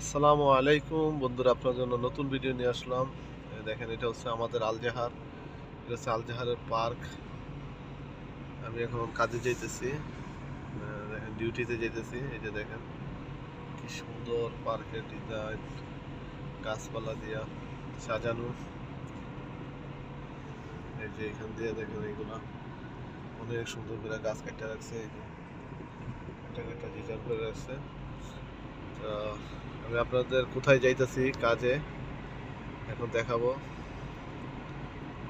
আসসালামু আলাইকুম। বন্ধুরা আপনার জন্য নতুন ভিডিও নিয়ে আসলাম। দেখেন এটা হচ্ছে আমাদের আলজাহার। এটা হচ্ছে আলজাহারের পার্ক। আমি এখন কাজে যাইতেছি। আহ, দেখেন ডিউটিতে যাইতেছি। এই যে দেখেন কি সুন্দর পার্কের ডিজাইন গাছপালা দিয়া সাজানো। এই যে এখান দিয়ে দেখেন এইগুলা অনেক সুন্দর করে গাছ কেটে রাখছে। একটা একটা ডিজাইন করে রাখছে। আমি আপনাদের কোথায় যাইতেছি, কাজে? এখন দেখাবো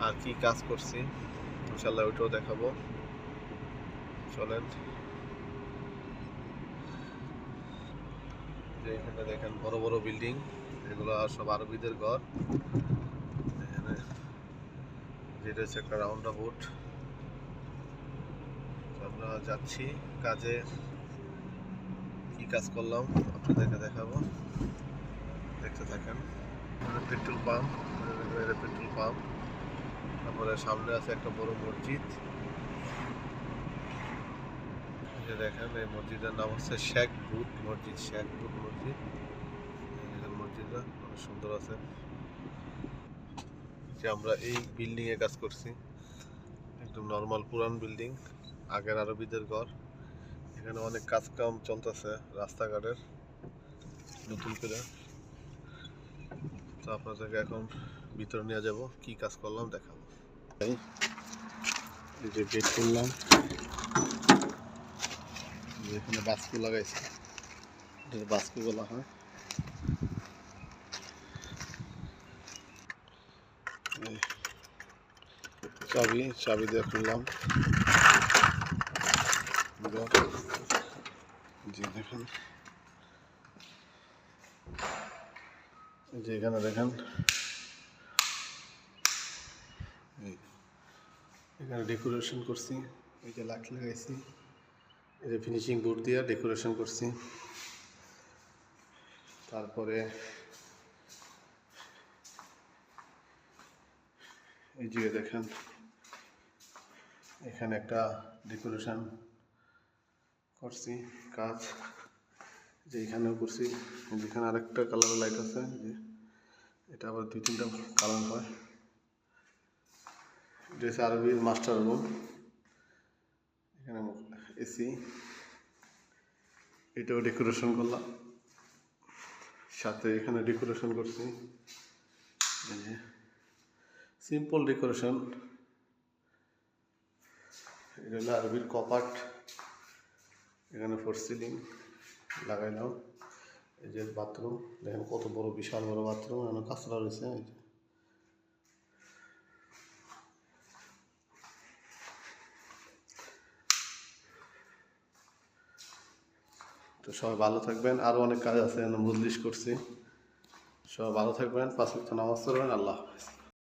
আর কি কাজ করছি। ইনশাল্লাহ ওইটাও দেখাবো। চলেন। যে এখানে দেখেন বড় বড় বিল্ডিং, এগুলো সব আরবিদের ঘর। এখানে যেটা হচ্ছে একটা রাউন্ড অ্যাবাউট আমরা যাচ্ছি কাজে। কাজ করলাম, আপনাদেরকে দেখাবো। দেখতে থাকেন। Petrol pump petrol pump. তারপরে সামনে আছে একটা বড় মসজিদ। দেখেন, এই মসজিদের নাম হচ্ছে শেখ বুট মসজিদ, শেখ বুট মসজিদ। মসজিদটা, অনেক সুন্দর আছে। যে আমরা এই বিল্ডিং এ কাজ করছি। একদম নর্মাল পুরান বিল্ডিং আগের আরবিদের ঘর। এখানে অনেক কাজ কাম চলতেছে রাস্তাঘাটের, নতুন করে। তো আপনাদেরকে এখন ভিতরে নিয়ে যাব, কি কাজ করলাম দেখাবো। এই যে গেট করলাম এখানে বাস্কু লাগাইছে। এটা বাস্কু বলা হয়। চাবি চাবি দিয়ে খুললাম। জি দেখেন যে এখানে দেখেন এখানে ডেকোরেশন করছি। এই যে লাইট লাগাইছি এই যে ফিনিশিং বোর্ড দিয়ে ডেকোরেশন করছি। তারপরে এই যে দেখেন এখানে একটা ডেকোরেশন করছি কাজ, যে এখানেও করছি, যেখানে আরেকটা কালার লাইট আছে, যে এটা আবার দুই তিনটা কালার হয়। এটা আরবির মাস্টার রুম এখানে এসি এটাও ডেকোরেশন করলাম। সাথে এখানে ডেকোরেশন করছি সিম্পল ডেকোরেশন এটা হলো আরবির কপাট এখানে ফোর সিলিং লাগাইলাম এই যে বাথরুম দেখেন কত বড়, বিশাল বড় বাথরুম এখানে কাঁচরা রয়েছে তো সবাই ভালো থাকবেন আরও অনেক কাজ আছে মজলিশ করছি। সবাই ভালো থাকবেন, পাঁচ নামাজ পড়বেন, আল্লাহ হাফেজ।